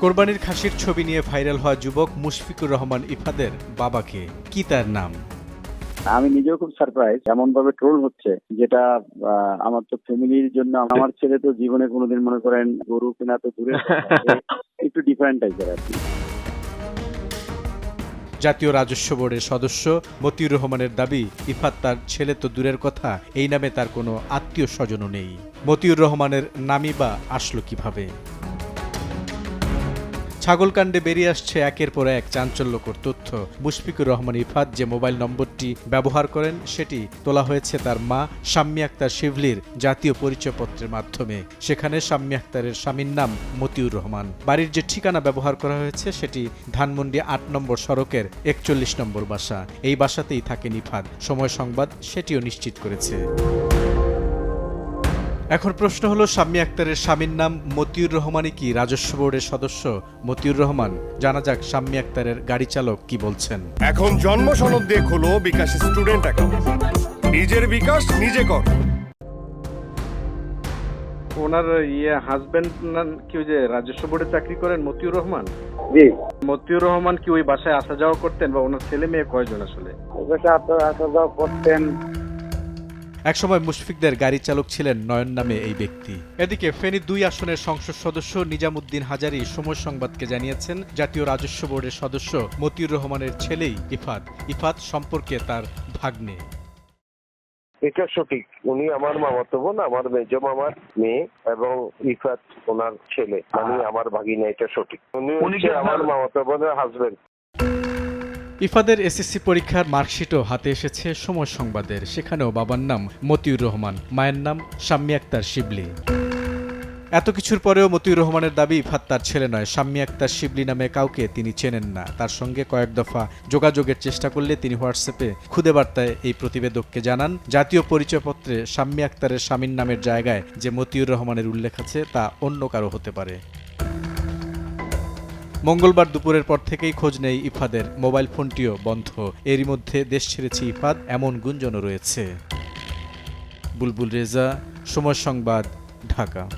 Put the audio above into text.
কোরবানির খাসির ছবি নিয়ে ভাইরাল হওয়া যুবক মুশফিকুর রহমান ইফাদের বাবাকে কি তার নাম? আমি নিজেও খুব সারপ্রাইজ এমন ভাবে ট্রোল হচ্ছে যেটা আমার তো ফ্যামিলির জন্য আমার ছেলে তো জীবনে কোনোদিন মনে করেন গরু কেনা তো দূরে একটু ডিফারেন্ট টাইপের আর কি। জাতীয় রাজস্ব বোর্ডের সদস্য মতিউর রহমানের দাবি ইফাত তার ছেলে তো দূরের কথা, এই নামে তার কোনো আত্মীয় স্বজনও নেই। মতিউর রহমানের নামই বা আসলো কীভাবে? ছাগলকাণ্ডে বেরিয়ে আসছে একের পর এক চাঞ্চল্যকর তথ্য। মুশফিকুর রহমান ইফাত যে মোবাইল নম্বরটি ব্যবহার করেন, সেটি তোলা হয়েছে তার মা শাম্মী আক্তার শিভলির জাতীয় পরিচয়পত্রের মাধ্যমে। সেখানে শাম্মী আক্তারের স্বামীর নাম মতিউর রহমান। বাড়ির যে ঠিকানা ব্যবহার করা হয়েছে, সেটি ধানমন্ডি আট নম্বর সড়কের একচল্লিশ নম্বর বাসা। এই বাসাতেই থাকেন ইফাত। সময় সংবাদ সেটিও নিশ্চিত করেছে। এখন প্রশ্ন হলো শাম্মী আক্তারের স্বামীর নাম মতিউর রহমানই কি রাজস্ব বোর্ডের সদস্য? মতিউর রহমান জানা যাক শাম্মী আক্তারের গাড়ি চালক কি বলছেন। এখন জন্ম সনদ দিয়ে খোলো বিকাশ স্টুডেন্ট অ্যাকাউন্ট। নিজের বিকাশ নিজে কর। ওনার ইয়ে হাজবেন্ড কি ওই যে রাজস্ব বোর্ডে চাকরি করেন মতিউর রহমান? জি। মতিউর রহমান কি ওই বাসায় আসা যাওয়া করতেন বা ওনার ছেলে মেয়ে কয়জন আসলে? আসা যাওয়া করতেন। একসময় মুশফিকদের গাড়ি চালক ছিলেন নয়ন নামে এই ব্যক্তি। এদিকে ফেনী দুই আসনের সংসদ সদস্য নিজামুদ্দিন হাজারি সময় সংবাদকে জানিয়েছেন জাতীয় রাজস্ব বোর্ডের সদস্য মতিউর রহমানের ছেলেই ইফাত। ইফাত সম্পর্কে তার ভাগ্নে। এটা সঠিক। উনি আমার মামাতো বোন আমার মেজ মামার মেয়ে এবং ইফাত ওনার ছেলে। মানে আমার ভাগিনা এটা সঠিক। উনি আমার মামাতো বোনের হাজবেন্ড ইফাদের এসএসসি পরীক্ষার মার্কশিটও হাতে এসেছে সময় সংবাদের। সেখানেও বাবার নাম মতিউর রহমান, মায়ের নাম শাম্মী আক্তার শিবলি। এত কিছুর পরেও মতিউর রহমানের দাবি ইফাত তার ছেলে নয়। শাম্মী আক্তার শিবলি নামে কাউকে তিনি চেনেন না। তার সঙ্গে কয়েক দফা যোগাযোগের চেষ্টা করলে তিনি হোয়াটসঅ্যাপে খুদে বার্তায় এই প্রতিবেদককে জানান। জাতীয় পরিচয়পত্রে শাম্মী আক্তারের স্বামীর নামের জায়গায় যে মতিউর রহমানের উল্লেখ আছে তা অন্য কারও হতে পারে। মঙ্গলবার দুপুরের পর থেকেই খোঁজ নেই ইফাদের। মোবাইল ফোনটিও বন্ধ। এরই মধ্যে দেশ ছেড়েছে ইফাদ, এমন গুঞ্জনও রয়েছে। বুলবুল রেজা, সময় সংবাদ, ঢাকা।